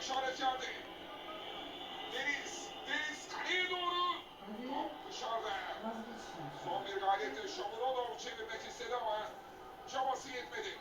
işaret. Deniz, Deniz kaleye doğru. Top dışarıda. Son bir gayretle Şamurodov çevirmek istedi ama çabası yetmedi.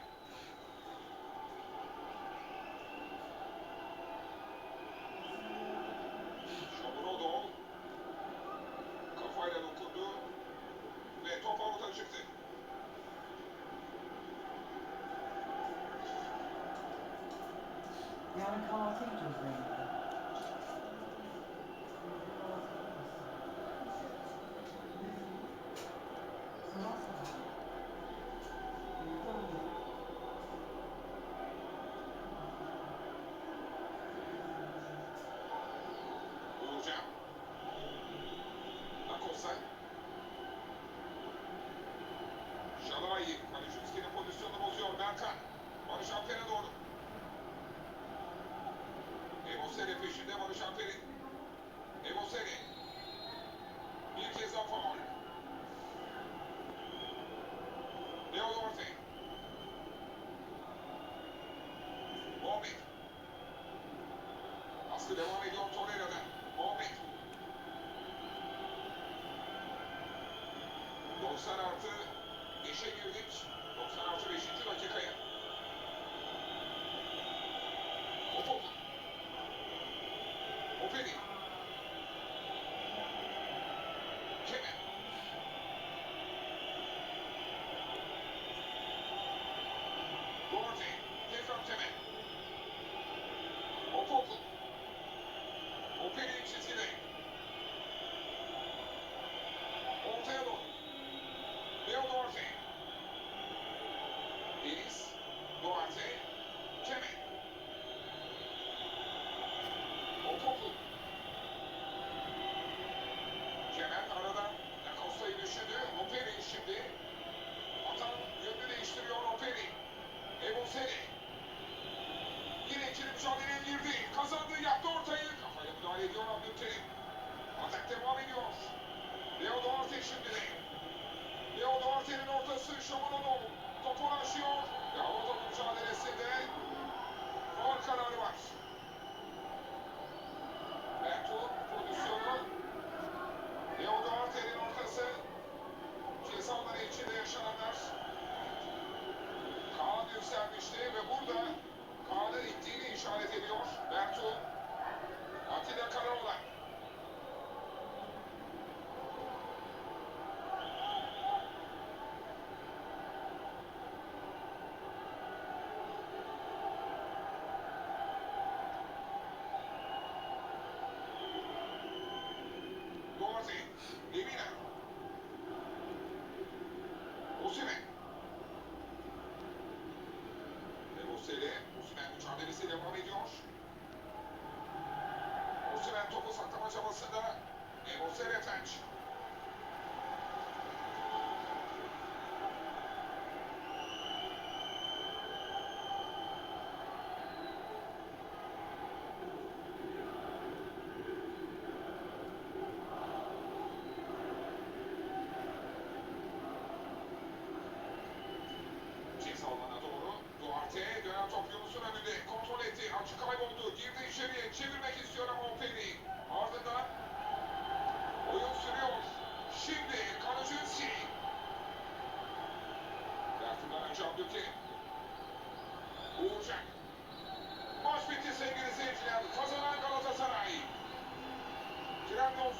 Peşinde Barış Alper'in. Ebosere. Bir kez daha faul. Leo Duarte. Mohamed. Baskı devam ediyor Torreira'dan. Mohamed. 90 artı 5'e girdik. 90 artı 5. dakikaya. Opoku. Operi. Kemen. Duarte. Tekrar Kemen. Opoku. Operi çizgide. Ortaya doğru. Leo Duarte. Deniz. Duarte. Kemen. Opoku. Kemen aradan Lacosta'yı düşündü. Operi şimdi. Atan yönünü değiştiriyor Operi. Eboseri. Yine ikili mücadeleye girdi. Kazandı, yaptı ortayı. Kafayla müdahale ediyor Abdülkerim. Atak devam ediyor. Leo Duarte şimdi de. Leo Duarte'nin ortası Şamanolo. Topu aşıyor. Ve hava topu mücadelesinde faul kararı var. Yükselmişti ve burada Kaan'ın ittiğini işaret ediyor. Bertu. Atilla Karaoğlan. Duarte. Lemina. Osimhen. Eboseli. Osimhen mücadelesi devam ediyor. Osimhen topu saklama çabasında. Eboseli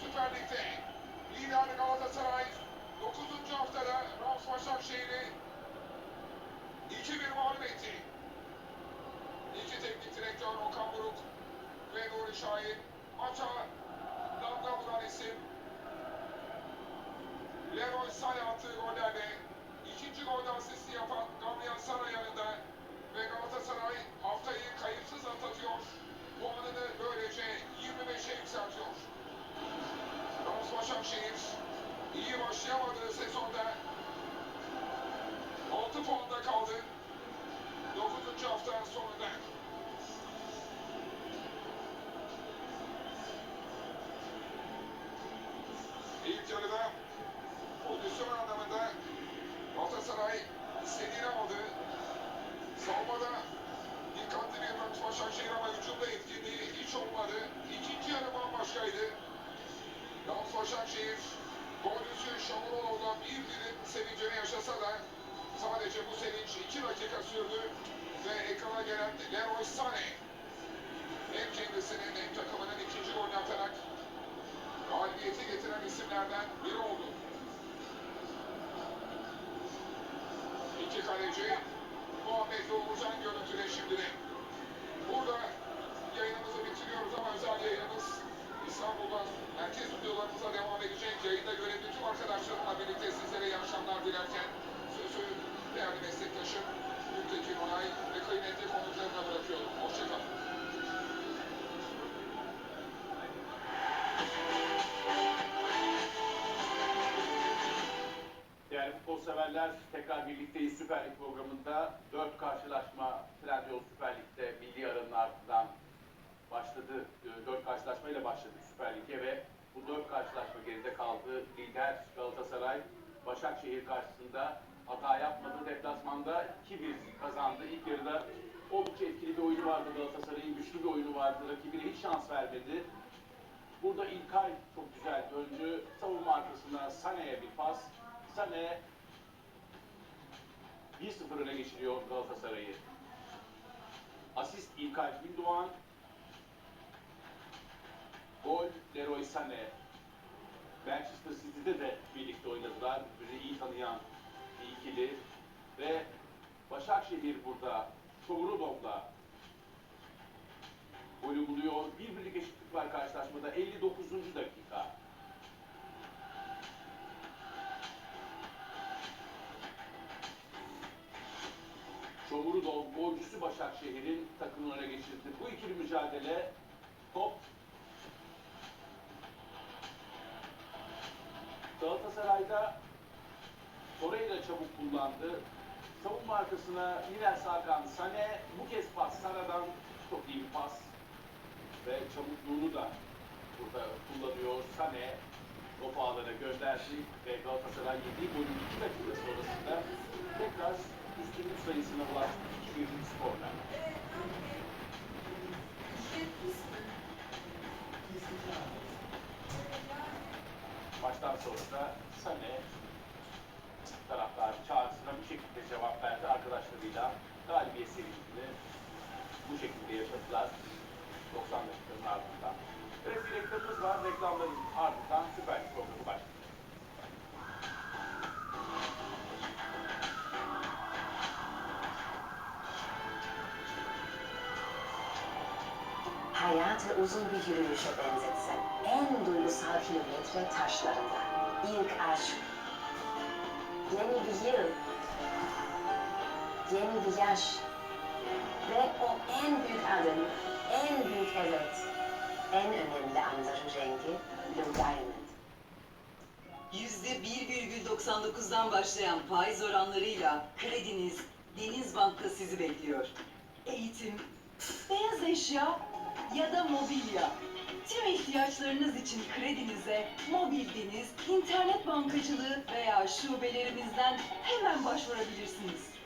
Süper Lig'de. Lider Galatasaray. 9. haftada Rams Başakşehir'i 2-1 mağlup etti. İki teknik direktör Okan Buruk ve Nuri Şahin maça damga vuran isim Leroy Sané attığı gollerle ikinci golde asisti yapan Gabriel Sara yanında ve Galatasaray haftayı kayıpsız atlatıyor. Puanını böylece 25'e yükseltiyor. Başakşehir iyi başlayamadığı sezonda 6 puanda kaldı. 9. hafta sonunda. İlk yarıda pozisyon anlamında Galatasaray istediğini aldı. Savunmada dikkatli bir Başakşehir ama hücumda etkili. Başakşehir golcüsü Şamuroğlu'na bir dilim sevincini yaşasa da sadece bu sevinç 2 dakika sürdü ve ekrana gelen Leroy Sané hem kendisinin hem takımının ikinci golünü atarak galibiyeti getiren isimlerden biri oldu. İki kaleci Muhammed ve Uğurcan görüntüde şimdi de. Burada yayınımızı bitiriyoruz ama özel yayınımız İstanbul'dan merkez stüdyolarımıza devam edecek. Yayında görevli tüm arkadaşlarımla birlikte sizlere iyi akşamlar dilerken sözü değerli meslektaşım Gültekin Onay ve kıymetli konuklarına bırakıyorum. Hoşçakalın. Değerli futbol severler, tekrar birlikteyiz Süper Lig programında. Dört karşılaşma Trendyol Süper Lig'de milli aranın ardından başladı. Ee, Dört karşılaşmayla başladı Süper Lig'e ve bu dört karşılaşma geride kaldı. Lider Galatasaray, Başakşehir karşısında hata yapmadı. Deplasmanda 2-1 kazandı. İlk yarıda oldukça etkili bir oyunu vardı Galatasaray'ın. Güçlü bir oyunu vardı. Rakibine hiç şans vermedi. Burada İlkay çok güzel döndü. Savunma arkasına Sané'ye bir pas. Sané 1-0 öne geçiriyor Galatasaray'ı. Asist İlkay Gündoğan. Gol Leroy Sané. Manchester City'de de birlikte oynadılar. Bizi iyi tanıyan bir ikili. Ve Başakşehir burada Çoğrudov'da golü buluyor. Bir birlik eşitlik var karşılaşmada. 59. dakika. Çomurudov golcüsü Başakşehir'in takımını öne geçirdi. Bu ikili mücadele top Galatasaray'da Torreira çabuk kullandı. Savunma arkasına Miner Hakan Sane bu kez pas Sana'dan çok iyi bir pas ve çabukluğunu da burada kullanıyor. Sane topu ağlara gönderdi ve Galatasaray yediği golün 2 dakika sonrasında tekrar üstünlük sayısına ulaştı. 2-1'lik skorla. Da Sane taraftar çağrısına bu şekilde cevap verdi. Arkadaşlarıyla galibiyet sevincini bu şekilde yaşadılar. 90 dakikanın ardından. Evet bir reklamımız var. Reklamların ardından Süper Lig programı başlıyor. Hayatı uzun bir yürüyüşe benzetsen, en duygusal kilometre taşlarında. İlk aşk. Yeni bir yıl. Yeni bir yaş. Ve o en büyük adım, en büyük evet. En önemli anların rengi Blue Diamond. %1,99'dan başlayan faiz oranlarıyla krediniz Deniz Bank'ta sizi bekliyor. Eğitim, beyaz eşya ya da mobilya. Tüm ihtiyaçlarınız için kredinize mobil deniz, internet bankacılığı veya şubelerimizden hemen başvurabilirsiniz.